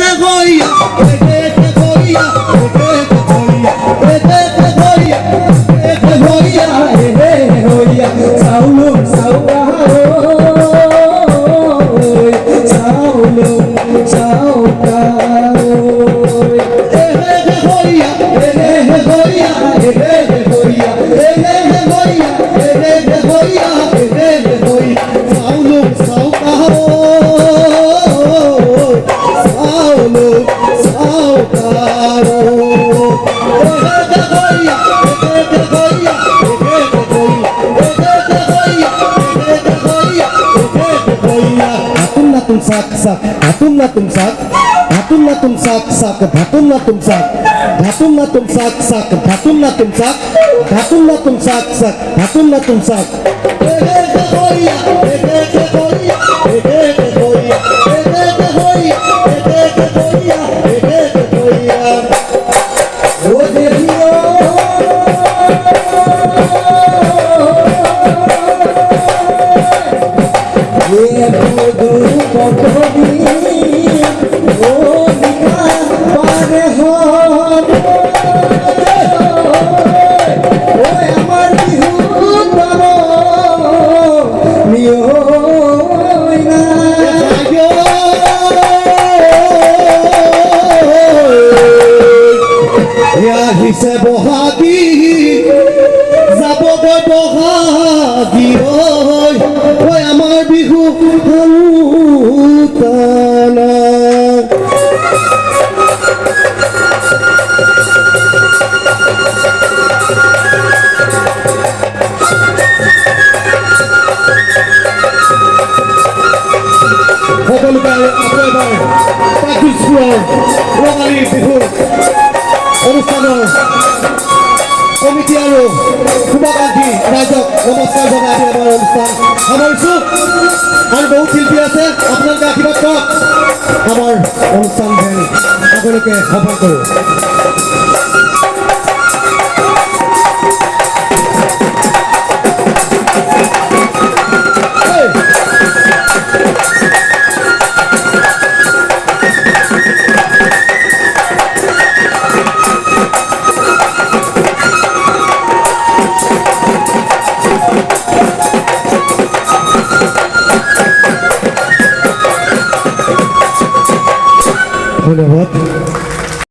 হইয়া batun sak sak. Batun latung sak. Batun latung sak sak. Latung latung sak. Latung latung sak sak. Latung latung sak. Batun latung sak sak. Latung latung sak. Hehehe Korea Hehehe Korea Hehehe আহিছে বহাগী। যাবগৈ বহাগী ঐ আমাৰ বিহু হালুতানা সকলোকে পাকিস্তানৰ ৰঙালী বিহু। শুভাকাংক্ষী ৰাইজক নমস্কাৰ জনাই আমি আমাৰ অনুষ্ঠান সামৰিছোঁ আৰু বহুত শিল্পী আছে আপোনালোকে আশীৰ্বাদ কৰক অনুষ্ঠান যেন সফল কৰোঁ ধন্যবাদ